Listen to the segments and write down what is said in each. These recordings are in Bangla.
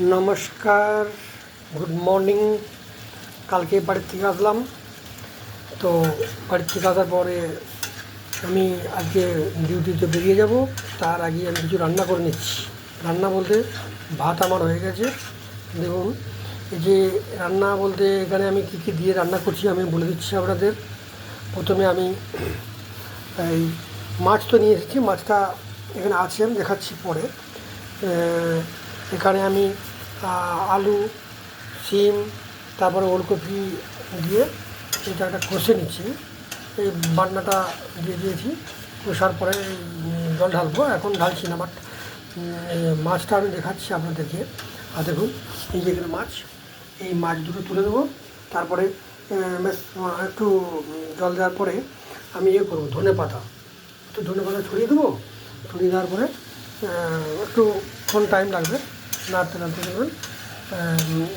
নমস্কার গুড মর্নিং কালকে বাড়ির থেকে আসলাম। তো বাড়ির থেকে আসার পরে আমি আজকে ডিউটিতে বেরিয়ে যাব, তার আগে আমি কিছু রান্না করে নিচ্ছি। রান্না বলতে ভাত আমার হয়ে গেছে, দেখুন। এই যে রান্না বলতে এখানে আমি কী কী দিয়ে রান্না করছি আমি বলে দিচ্ছি আপনাদের। প্রথমে আমি এই মাছ তো নিয়ে এসেছি, মাছটা এখানে আছে, আমি দেখাচ্ছি পরে। এখানে আমি আলু, সিম, তারপরে ওলকপি দিয়ে এটা একটা কষে নিচ্ছি। এই বান্নাটা দিয়ে দিয়েছি। কষার পরে জল ঢালবো। এখন ঢালছি না, বাট মাছটা আমি দেখাচ্ছি আপনাদেরকে। আর দেখুন, এই যে এখানে মাছ, এই মাছ দুটো তুলে দেবো। তারপরে একটু জল দেওয়ার পরে আমি ইয়ে করব, ধনে পাতা। একটু ধনে পাতা ছড়িয়ে দেবো। ছড়িয়ে দেওয়ার পরে একটু ফোন টাইম লাগবে? নাড়তে নাড়তে দেখবেন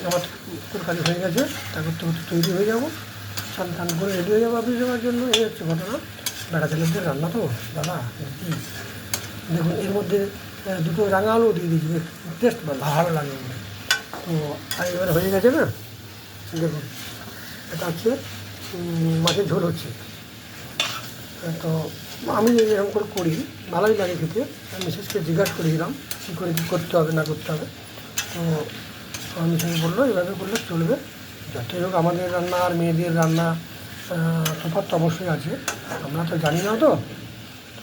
আমার তরকারি হয়ে গেছে তারপর তো তৈরি হয়ে যাব। স্নান টান করে রেডি হয়ে যাব অফিস যাওয়ার জন্য, এই হচ্ছে ঘটনা। বেড়া ছেলেদের রান্না তো, দাদা দেখুন, এর মধ্যে দুটো রাঙা আলু দিয়ে দিয়েছি টেস্ট ভালো লাগে তো, আর এবার হয়ে গেছে না? দেখুন, এটা হচ্ছে মাছের ঝোল হচ্ছে। তো আমি এরকম করে করি, ভালোই লাগে খেতে। আমি মিসেসকে জিজ্ঞাসা করেছিলাম, কী করে কী করতে হবে, না করতে হবে। তো আমি সঙ্গে বলল, এভাবে করলে চলবে। যতই হোক আমাদের রান্না আর মেয়েদের রান্না তফাৎ তো অবশ্যই আছে। আমরা তো জানি না তো।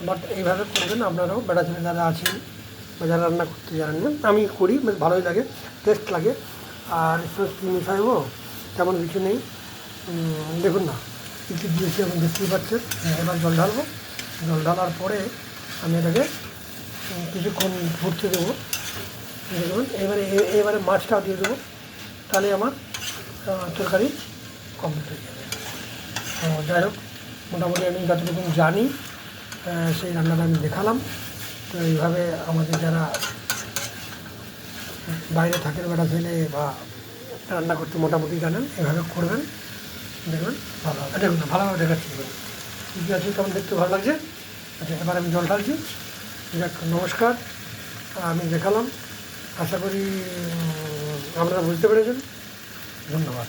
বাট এইভাবে করবেন, আপনারাও বেড়া ছেলে যারা আছেন বা যারা রান্না করতে জানেন না আমি করি, বেশ ভালোই লাগে টেস্ট লাগে। আর কী মিশাইবো তেমন কিছু নেই। দেখুন না, কী কী দিয়েছি এখন দেখতেই পাচ্ছেন। এবার জল ঢালবো। জল ঢালার পরে আমি এটাকে কিছুক্ষণ ফুটতে দেবো। দেখুন, এবারে এবারে মাছটাও দিয়ে দেবো। তাহলে আমার তরকারি কমপ্লিট হয়ে যাবে। যাই হোক, মোটামুটি আমি যতটুকু জানি সেই রান্নাটা আমি দেখালাম। তো এইভাবে আমাদের যারা বাইরে থাকেন বেটা ছেলে বা রান্না করতে মোটামুটি জানেন, এভাবে করবেন। দেখবেন ভালো হবে। দেখুন, ভালোভাবে দেখাচ্ছি। দেখুন কী আছে, কেমন দেখতে, ভালো লাগছে? আচ্ছা এবার আমি জল ঢালছি। যাক, নমস্কার। আমি দেখালাম। আশা করি আপনারা বুঝতে পেরেছেন। ধন্যবাদ।